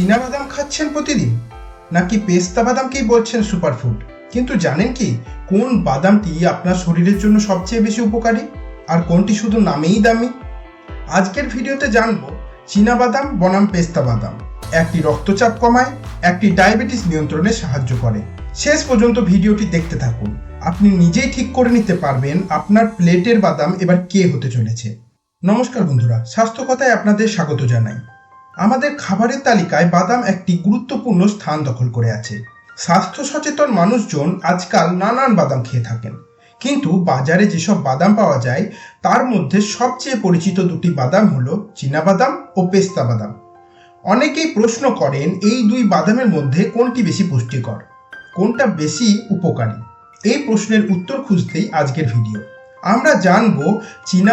বাদাম খাচ্ছেন প্রতিদিন? নাকি পেস্তা বাদামকেই বলছেন সুপারফুড? কিন্তু জানেন কি, কোন বাদামটি আপনার শরীরের জন্য সবচেয়ে বেশি উপকারী? আর কোনটি শুধু নামেই দামি? আজকের ভিডিওতে জানব বাদাম বনাম পেস্তা বাদাম। একটি রক্তচাপ কমায়, একটি ডায়াবেটিস নিয়ন্ত্রণে সাহায্য করে। শেষ পর্যন্ত ভিডিওটি দেখতে থাকুন। আপনি নিজেই ঠিক করে নিতে পারবেন আপনার প্লেটের বাদাম এবার কে হতে চলেছে। নমস্কার বন্ধুরা, স্বাস্থ্য কথায় আপনাদের স্বাগত জানাই। আমাদের খাবারের তালিকায় বাদাম একটি গুরুত্বপূর্ণ স্থান দখল করে আছে। স্বাস্থ্য সচেতন মানুষজন আজকাল নানান বাদাম খেয়ে থাকেন। কিন্তু বাজারে যেসব বাদাম পাওয়া যায়, তার মধ্যে সবচেয়ে পরিচিত দুটি বাদাম হলো বাদাম ও পেস্তা বাদাম। অনেকেই প্রশ্ন করেন, এই দুই বাদামের মধ্যে কোনটি বেশি পুষ্টিকর? কোনটা বেশি উপকারী? এই প্রশ্নের উত্তর খুঁজতেই আজকের ভিডিও। আমরা জানব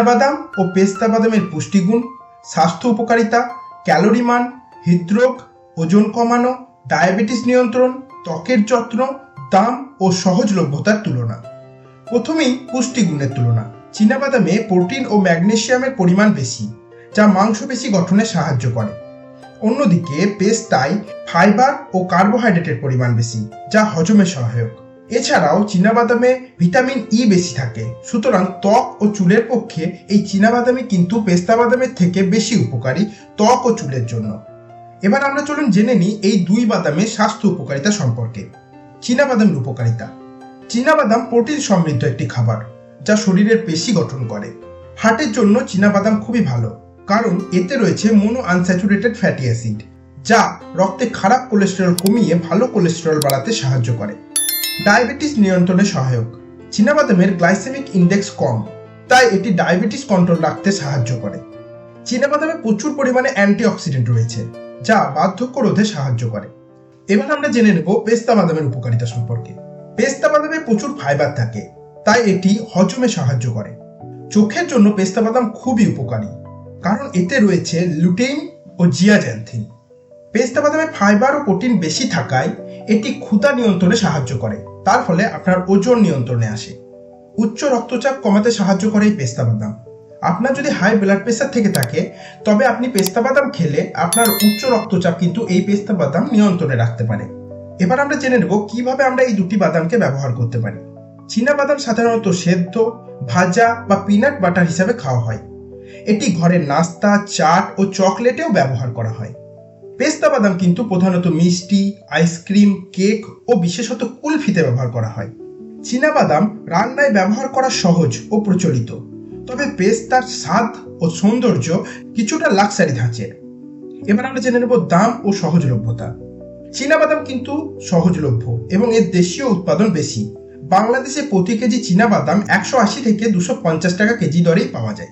বাদাম ও পেস্তা বাদামের পুষ্টিগুণ, স্বাস্থ্য উপকারিতা ক্যালোরি মান, হৃদরোগ, ওজন কমানো, ডায়াবেটিস নিয়ন্ত্রণ, ত্বকের যত্ন, দাম ও সহজলভ্যতার তুলনা। প্রথমেই পুষ্টিগুণের তুলনা। বাদামে প্রোটিন ও ম্যাগনেশিয়ামের পরিমাণ বেশি, যা মাংসপেশি গঠনে সাহায্য করে। অন্যদিকে পেস্টায় ফাইবার ও কার্বোহাইড্রেটের পরিমাণ বেশি, যা হজমে সহায়ক। এছাড়াও বাদামে ভিটামিন ই বেশি থাকে। সুতরাং ত্বক ও চুলের পক্ষে এই বাদামই কিন্তু পেস্তা বাদামের থেকে বেশি উপকারী ত্বক ও চুলের জন্য। এবার আমরা চলুন জেনে নিই এই দুই বাদামের স্বাস্থ্য উপকারিতা সম্পর্কে। বাদামের উপকারিতা। বাদাম প্রোটিন সমৃদ্ধ একটি খাবার, যা শরীরের পেশি গঠন করে। হার্টের জন্য বাদাম খুবই ভালো, কারণ এতে রয়েছে মোনো আনস্যাচুরেটেড ফ্যাটি অ্যাসিড, যা রক্তে খারাপ কোলেস্টেরল কমিয়ে ভালো কোলেস্টেরল বাড়াতে সাহায্য করে। ডায়াবেটিস নিয়ন্ত্রণে সহায়ক। চীনাবাদামের গ্লাইসেমিক ইন্ডেক্স কম, তাই এটি ডায়াবেটিস কন্ট্রোল রাখতে সাহায্য করে। চীনাবাদামে প্রচুর পরিমাণে অ্যান্টিঅক্সিডেন্ট রয়েছে, যা বার্ধক্য রোধে সাহায্য করে। এবার আমরা জেনে নেব পেস্তা বাদামের উপকারিতা সম্পর্কে। পেস্তা বাদামে প্রচুর ফাইবার থাকে, তাই এটি হজমে সাহায্য করে। চোখের জন্য পেস্তা বাদাম খুবই উপকারী, কারণ এতে রয়েছে লুটেইন ও জিয়াজ্যান্থিন পেস্তা বাদামে ফাইবার ও প্রোটিন বেশি থাকায় এটি ক্ষুধা নিয়ন্ত্রণে সাহায্য করে। তার ফলে আপনার ওজন নিয়ন্ত্রণে আসে। উচ্চ রক্তচাপ কমাতে সাহায্য করে এই পেস্তা বাদাম। আপনার যদি হাই ব্লাড প্রেশার থেকে থাকে, তবে আপনি পেস্তা বাদাম খেলে আপনার উচ্চ রক্তচাপ কিন্তু এই পেস্তা বাদাম নিয়ন্ত্রণে রাখতে পারে। এবার আমরা জেনে নেব কীভাবে আমরা এই দুটি বাদামকে ব্যবহার করতে পারি। চীনা বাদাম সাধারণত সেদ্ধ, ভাজা বা পিনাট বাটার হিসাবে খাওয়া হয়। এটি ঘরের নাস্তা, চাট ও চকলেটেও ব্যবহার করা হয়। পেস্তা বাদাম কিন্তু প্রধানত মিষ্টি, আইসক্রিম, কেক ও বিশেষত কুলফিতে ব্যবহার করা হয়। বাদাম রান্নায় ব্যবহার করা সহজ ও প্রচলিত, তবে পেস্তার স্বাদ ও সৌন্দর্য কিছুটা লাক্সারি ধাঁচের। এবার আমরা জেনে নেব দাম ও সহজলভ্যতা। বাদাম কিন্তু সহজলভ্য এবং এর দেশীয় উৎপাদন বেশি। বাংলাদেশে প্রতি কেজি বাদাম একশো আশি থেকে দুশো পঞ্চাশ টাকা কেজি দরেই পাওয়া যায়।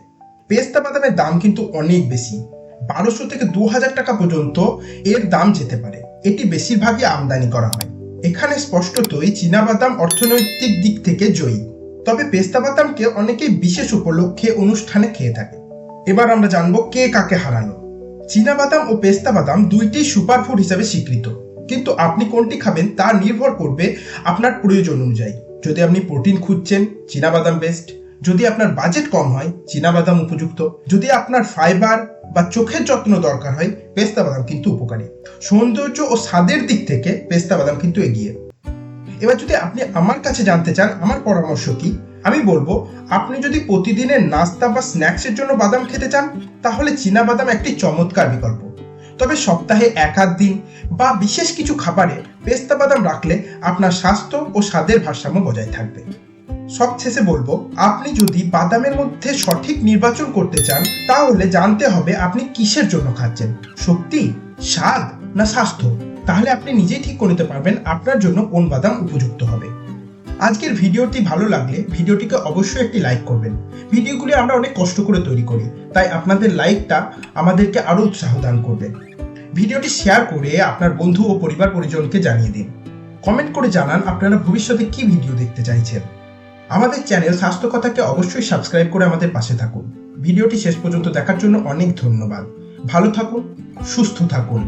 পেস্তা বাদামের দাম কিন্তু অনেক বেশি। বারোশো থেকে দু হাজার টাকা পর্যন্ত এর দাম যেতে পারে। এটি বেশিরভাগই আমদানি করা হয়। এখানে স্পষ্টতই বাদাম অর্থনৈতিক দিক থেকে জয়ী। তবে পেস্তা বাদামকে অনেকেই বিশেষ উপলক্ষে অনুষ্ঠানে খেয়ে থাকে। এবার আমরা জানব কে কাকে হারালো। বাদাম ও পেস্তা বাদাম দুইটি সুপারফুড হিসাবে স্বীকৃত। কিন্তু আপনি কোনটি খাবেন তা নির্ভর করবে আপনার প্রয়োজন অনুযায়ী। যদি আপনি প্রোটিন খুঁজছেন বাদাম বেস্ট যদি আপনার বাজেট কম হয় বাদাম উপযুক্ত। যদি আপনার ফাইবার বা চোখের যত্ন দরকার হয়, পেস্তা বাদাম কিন্তু উপকারী। সৌন্দর্য ও স্বাদের দিক থেকে পেস্তা বাদাম কিন্তু এগিয়ে। এবার যদি আপনি আমার কাছে জানতে চান, আমার পরামর্শ কি? আমি বলব, আপনি যদি প্রতিদিনের নাস্তা বা স্ন্যাক্সের জন্য বাদাম খেতে চান, তাহলে বাদাম একটি চমৎকার বিকল্প। তবে সপ্তাহে এক আধ দিন বা বিশেষ কিছু খাবারে পেস্তা বাদাম রাখলে আপনার স্বাস্থ্য ও স্বাদের ভারসাম্য বজায় থাকবে। সবশেষে বলব, আপনি যদি বাদামের মধ্যে সঠিক নির্বাচন করতে চান, তাহলে জানতে হবে আপনি কিসের জন্য খাচ্ছেন। শক্তি, স্বাদ না স্বাস্থ্য? তাহলে আপনি নিজেই ঠিক করে নিতে পারবেন আপনার জন্য কোন বাদাম উপযুক্ত হবে। আজকের ভিডিওটি ভালো লাগলে ভিডিওটিকে অবশ্যই একটি লাইক করবেন। ভিডিওগুলি আমরা অনেক কষ্ট করে তৈরি করি, তাই আপনাদের লাইকটা আমাদেরকে আরও উৎসাহ দান করবে। ভিডিওটি শেয়ার করে আপনার বন্ধু ও পরিবার পরিজনকে জানিয়ে দিন। কমেন্ট করে জানান আপনারা ভবিষ্যতে কি ভিডিও দেখতে চাইছেন। আমাদের চ্যানেল স্বাস্থ্য কথাকে অবশ্যই সাবস্ক্রাইব করে আমাদের পাশে থাকুন। ভিডিওটি শেষ পর্যন্ত দেখার জন্য অনেক ধন্যবাদ। ভালো থাকুন, সুস্থ থাকুন।